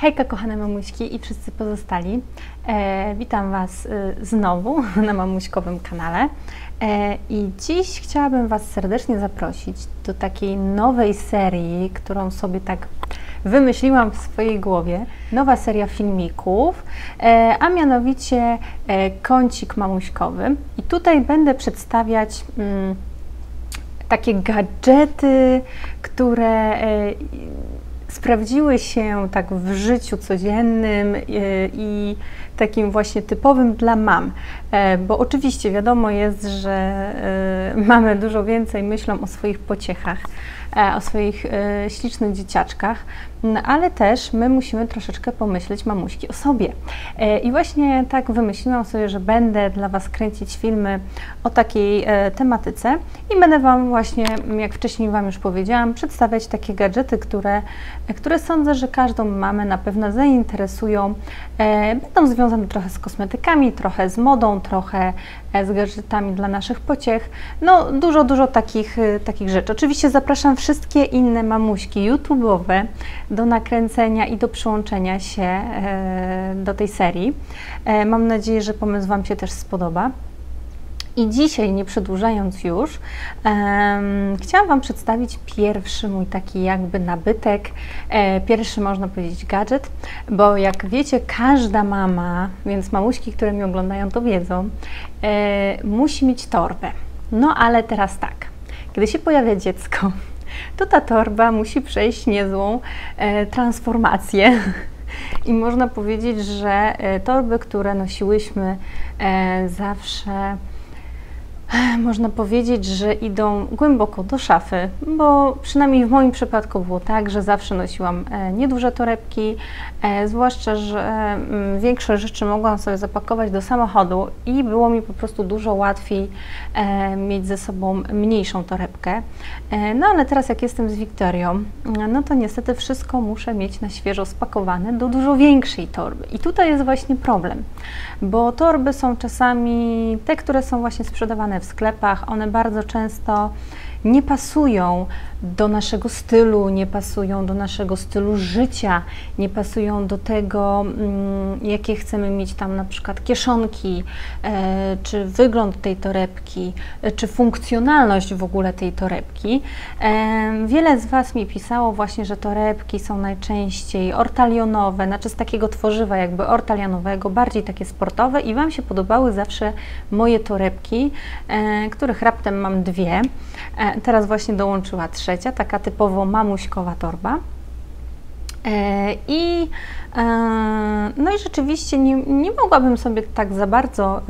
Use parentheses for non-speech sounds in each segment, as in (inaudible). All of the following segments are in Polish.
Hejka kochane mamuśki i wszyscy pozostali. E, witam Was e, znowu (laughs) na mamuśkowym kanale. E, I dziś chciałabym Was serdecznie zaprosić do takiej nowej serii, którą sobie tak wymyśliłam w swojej głowie. Nowa seria filmików, e, a mianowicie e, kącik mamuśkowy. I tutaj będę przedstawiać mm, takie gadżety, które e, sprawdziły się tak w życiu codziennym e, i takim właśnie typowym dla mam. E, bo oczywiście wiadomo jest, że e, mamy dużo więcej myślą o swoich pociechach, o swoich ślicznych dzieciaczkach, no, ale też my musimy troszeczkę pomyśleć, mamuśki, o sobie. I właśnie tak wymyśliłam sobie, że będę dla Was kręcić filmy o takiej tematyce i będę Wam właśnie, jak wcześniej Wam już powiedziałam, przedstawiać takie gadżety, które, które sądzę, że każdą mamę na pewno zainteresują. Będą związane trochę z kosmetykami, trochę z modą, trochę z gadżetami dla naszych pociech. No, dużo, dużo takich, takich rzeczy. Oczywiście zapraszam wszystkie inne mamuśki YouTube'owe do nakręcenia i do przyłączenia się e, do tej serii. E, mam nadzieję, że pomysł Wam się też spodoba. I dzisiaj, nie przedłużając już, um, chciałam Wam przedstawić pierwszy mój taki jakby nabytek, e, pierwszy można powiedzieć gadżet, bo jak wiecie, każda mama, więc mamuśki, które mnie oglądają, to wiedzą, e, musi mieć torbę. No ale teraz tak, kiedy się pojawia dziecko, to ta torba musi przejść niezłą e, transformację. (laughs) I można powiedzieć, że e, torby, które nosiłyśmy e, zawsze można powiedzieć, że idą głęboko do szafy, bo przynajmniej w moim przypadku było tak, że zawsze nosiłam e, nieduże torebki, e, zwłaszcza, że mm, większość rzeczy mogłam sobie zapakować do samochodu i było mi po prostu dużo łatwiej e, mieć ze sobą mniejszą torebkę. No ale teraz jak jestem z Wiktorią, no to niestety wszystko muszę mieć na świeżo spakowane do dużo większej torby. I tutaj jest właśnie problem, bo torby są czasami te, które są właśnie sprzedawane w sklepach, one bardzo często nie pasują do naszego stylu, nie pasują do naszego stylu życia, nie pasują do tego, mm, jakie chcemy mieć tam na przykład kieszonki, e, czy wygląd tej torebki, e, czy funkcjonalność w ogóle tej torebki. E, wiele z Was mi pisało właśnie, że torebki są najczęściej ortalionowe, znaczy z takiego tworzywa jakby ortalianowego, bardziej takie sportowe i Wam się podobały zawsze moje torebki, których raptem mam dwie. Teraz właśnie dołączyła trzecia, taka typowo mamuśkowa torba. E, I, e, no i rzeczywiście nie, nie mogłabym sobie tak za bardzo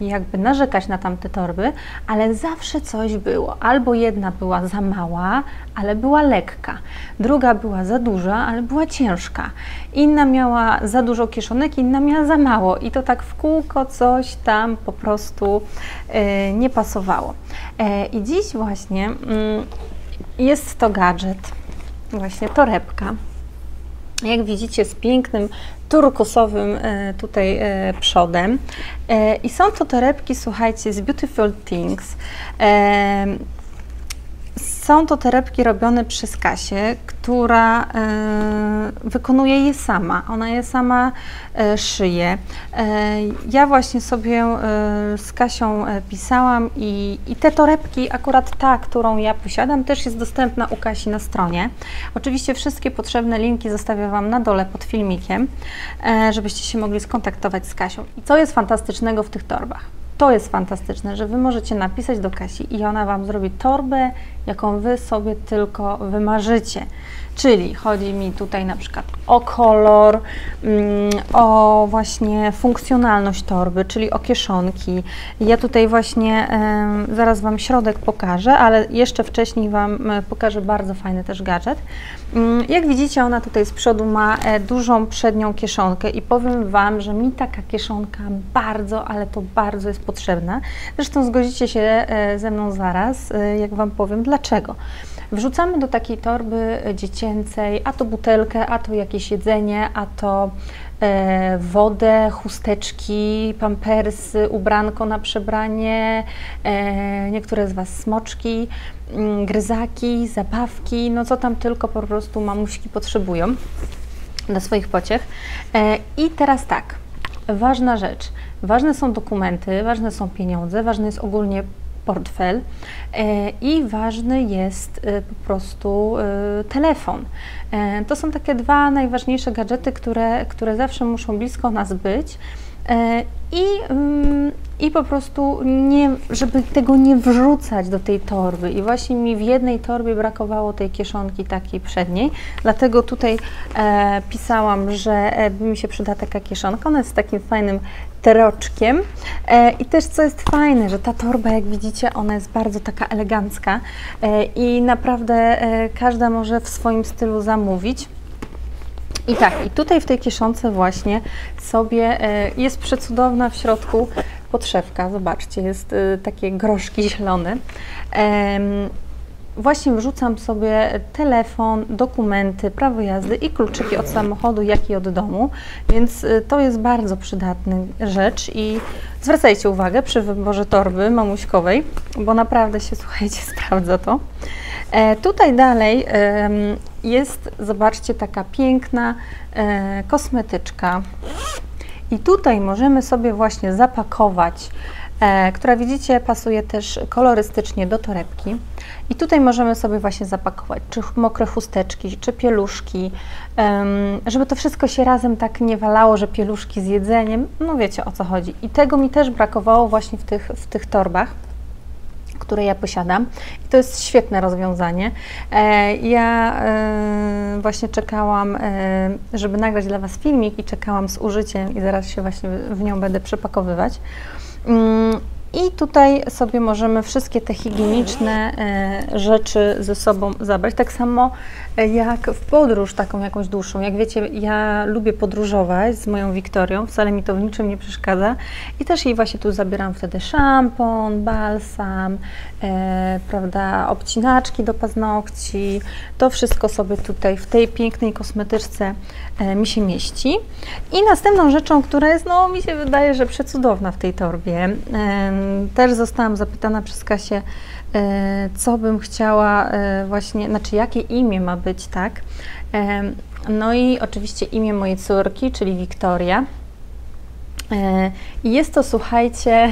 jakby narzekać na tamte torby, ale zawsze coś było. Albo jedna była za mała, ale była lekka. Druga była za duża, ale była ciężka. Inna miała za dużo kieszonek, inna miała za mało. I to tak w kółko coś tam po prostu e, nie pasowało. I dziś właśnie mm, jest to gadżet właśnie torebka. Jak widzicie, z pięknym turkusowym e, tutaj e, przodem. E, I są to torebki, słuchajcie, z Beautiful Things. Są to torebki robione przez Kasię, która e, wykonuje je sama. Ona je sama e, szyje. E, ja właśnie sobie z Kasią pisałam i, i te torebki, akurat ta, którą ja posiadam, też jest dostępna u Kasi na stronie. Oczywiście wszystkie potrzebne linki zostawię Wam na dole pod filmikiem, żebyście się mogli skontaktować z Kasią. I co jest fantastycznego w tych torbach? To jest fantastyczne, że Wy możecie napisać do Kasi i ona Wam zrobi torbę, jaką Wy sobie tylko wymarzycie. Czyli chodzi mi tutaj na przykład o kolor, mm, o właśnie funkcjonalność torby, czyli o kieszonki. Ja tutaj właśnie zaraz Wam środek pokażę, ale jeszcze wcześniej Wam pokażę bardzo fajny też gadżet. Mm, jak widzicie, ona tutaj z przodu ma e, dużą przednią kieszonkę i powiem Wam, że mi taka kieszonka bardzo, ale to bardzo jest potrzebna. Zresztą zgodzicie się e, ze mną zaraz, e, jak Wam powiem dlaczego. Wrzucamy do takiej torby dziecięcej, a to butelkę, a to jakieś jedzenie, a to e, wodę, chusteczki, pampersy, ubranko na przebranie, e, niektóre z Was smoczki, mm, gryzaki, zabawki, no co tam tylko po prostu mamuśki potrzebują. dla swoich pociech. I teraz tak, ważna rzecz. Ważne są dokumenty, ważne są pieniądze, ważny jest ogólnie portfel i ważny jest po prostu telefon. To są takie dwa najważniejsze gadżety, które, które zawsze muszą blisko nas być. I, mm, I po prostu, nie, żeby tego nie wrzucać do tej torby. I właśnie mi w jednej torbie brakowało tej kieszonki takiej przedniej, dlatego tutaj e, pisałam, że e, mi się przyda taka kieszonka. Ona jest takim fajnym teroczkiem. E, I też co jest fajne, że ta torba, jak widzicie, ona jest bardzo taka elegancka e, i naprawdę e, każda może w swoim stylu zamówić. I tak, i tutaj w tej kieszonce właśnie sobie e, jest przecudowna w środku podszewka. Zobaczcie, jest e, takie groszki zielone. Właśnie wrzucam sobie telefon, dokumenty, prawo jazdy i kluczyki od samochodu, jak i od domu, więc e, to jest bardzo przydatna rzecz i zwracajcie uwagę przy wyborze torby mamuśkowej, bo naprawdę się, (laughs) słuchajcie, sprawdza to. E, tutaj dalej jest, zobaczcie, taka piękna e, kosmetyczka. I tutaj możemy sobie właśnie zapakować, e, która widzicie pasuje też kolorystycznie do torebki. I tutaj możemy sobie właśnie zapakować czy mokre chusteczki, czy pieluszki, żeby to wszystko się razem tak nie walało, że pieluszki z jedzeniem, no wiecie o co chodzi. I tego mi też brakowało właśnie w tych, w tych torbach które ja posiadam. I to jest świetne rozwiązanie. E, ja e, właśnie czekałam, e, żeby nagrać dla Was filmik i czekałam z użyciem i zaraz się właśnie w nią będę przepakowywać. Tutaj sobie możemy wszystkie te higieniczne e, rzeczy ze sobą zabrać. Tak samo e, jak w podróż taką jakąś dłuższą. Jak wiecie, ja lubię podróżować z moją Wiktorią, wcale mi to w niczym nie przeszkadza. I też jej właśnie tu zabieram wtedy szampon, balsam, e, prawda, obcinaczki do paznokci. To wszystko sobie tutaj w tej pięknej kosmetyczce e, mi się mieści. I następną rzeczą, która jest, no mi się wydaje, że przecudowna w tej torbie, e, też zostałam zapytana przez Kasię, e, co bym chciała e, właśnie, znaczy jakie imię ma być, tak? E, no i oczywiście imię mojej córki, czyli Wiktoria. I jest to, słuchajcie,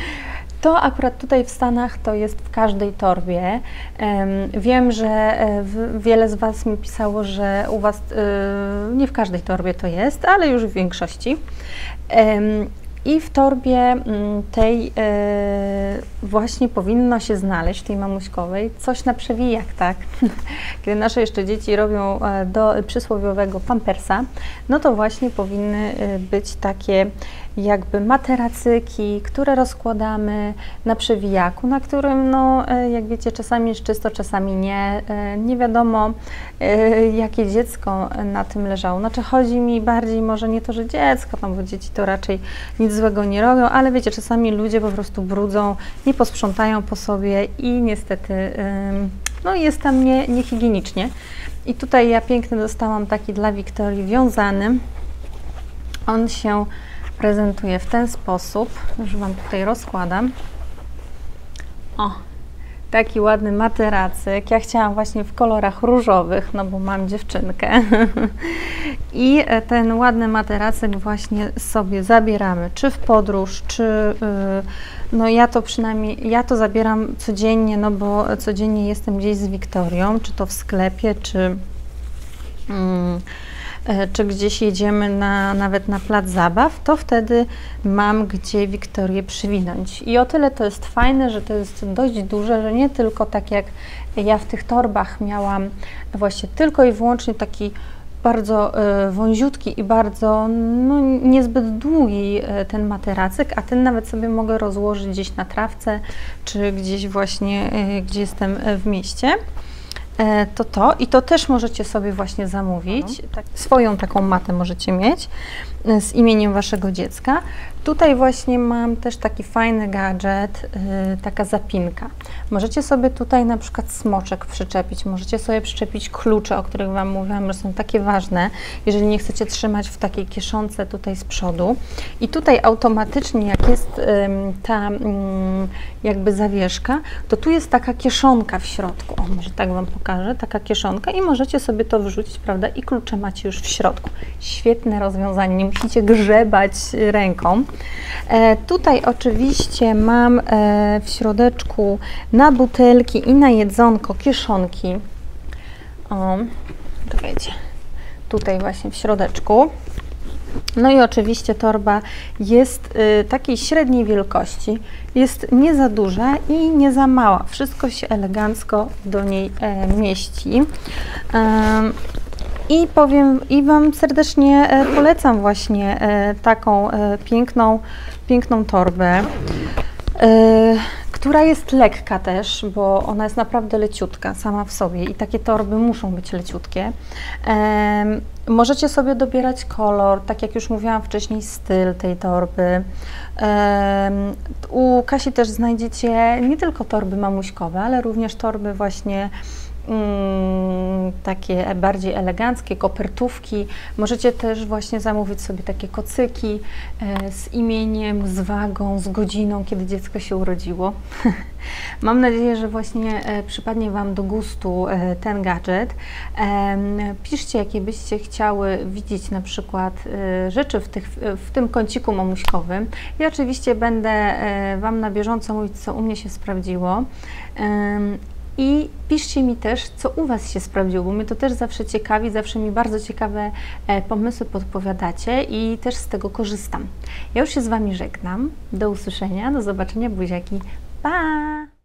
(laughs) to akurat tutaj w Stanach to jest w każdej torbie. Wiem, że wiele z Was mi pisało, że u Was nie w każdej torbie to jest, ale już w większości. I w torbie mm, tej e, właśnie powinno się znaleźć, tej mamuśkowej, coś na przewijak, tak? (laughs) Kiedy nasze jeszcze dzieci robią e, do przysłowiowego pampersa, no to właśnie powinny e, być takie jakby materacyki, które rozkładamy na przewijaku, na którym, no, jak wiecie, czasami jest czysto, czasami nie. Nie wiadomo, jakie dziecko na tym leżało. Znaczy, chodzi mi bardziej może nie to, że dziecko, no, bo dzieci to raczej nic złego nie robią, ale wiecie, czasami ludzie po prostu brudzą, nie posprzątają po sobie i niestety, no, jest tam nie, niehigienicznie. I tutaj ja piękny dostałam taki dla Wiktorii wiązany. On się prezentuję w ten sposób. Już Wam tutaj rozkładam. O, taki ładny materacyk. Ja chciałam właśnie w kolorach różowych, no bo mam dziewczynkę. (laughs) I ten ładny materacyk właśnie sobie zabieramy, czy w podróż, czy y, no ja to przynajmniej, ja to zabieram codziennie, no bo codziennie jestem gdzieś z Wiktorią, czy to w sklepie, czy mm, E, czy gdzieś jedziemy na, nawet na plac zabaw, to wtedy mam gdzie Wiktorię przywinąć. I o tyle to jest fajne, że to jest dość duże, że nie tylko tak jak ja w tych torbach miałam właśnie tylko i wyłącznie taki bardzo y, wąziutki i bardzo no, niezbyt długi y, ten materacyk, a ten nawet sobie mogę rozłożyć gdzieś na trawce, czy gdzieś właśnie, gdzie jestem w mieście. E, to to i to też możecie sobie właśnie zamówić. Tak, swoją taką matę możecie mieć e, z imieniem waszego dziecka. Tutaj właśnie mam też taki fajny gadżet, yy, taka zapinka. Możecie sobie tutaj na przykład smoczek przyczepić, możecie sobie przyczepić klucze, o których Wam mówiłam, że są takie ważne, jeżeli nie chcecie trzymać w takiej kieszonce tutaj z przodu. I tutaj automatycznie, jak jest yy, ta yy, jakby zawieszka, to tu jest taka kieszonka w środku. O, może tak Wam pokażę pokażę, taka kieszonka i możecie sobie to wrzucić, prawda? I klucze macie już w środku. Świetne rozwiązanie, nie musicie grzebać ręką. E, tutaj oczywiście mam e, w środeczku na butelki i na jedzonko kieszonki. O, czekajcie. Tutaj właśnie w środeczku. No i oczywiście torba jest y, takiej średniej wielkości, jest nie za duża i nie za mała. Wszystko się elegancko do niej e, mieści. I powiem i Wam serdecznie e, polecam właśnie e, taką piękną, piękną torbę. Która jest lekka też, bo ona jest naprawdę leciutka sama w sobie i takie torby muszą być leciutkie. Możecie sobie dobierać kolor, tak jak już mówiłam wcześniej, styl tej torby. U Kasi też znajdziecie nie tylko torby mamuśkowe, ale również torby właśnie Mm, takie bardziej eleganckie, kopertówki. Możecie też właśnie zamówić sobie takie kocyki e, z imieniem, z wagą, z godziną, kiedy dziecko się urodziło. (laughs) Mam nadzieję, że właśnie e, przypadnie Wam do gustu e, ten gadżet. Piszcie, jakie byście chciały widzieć na przykład rzeczy w, tych, w tym kąciku mamuśkowym. Ja oczywiście będę Wam na bieżąco mówić, co u mnie się sprawdziło. I piszcie mi też, co u Was się sprawdziło, bo mnie to też zawsze ciekawi, zawsze mi bardzo ciekawe e, pomysły podpowiadacie i też z tego korzystam. Ja już się z Wami żegnam. Do usłyszenia, do zobaczenia, buziaki. Pa!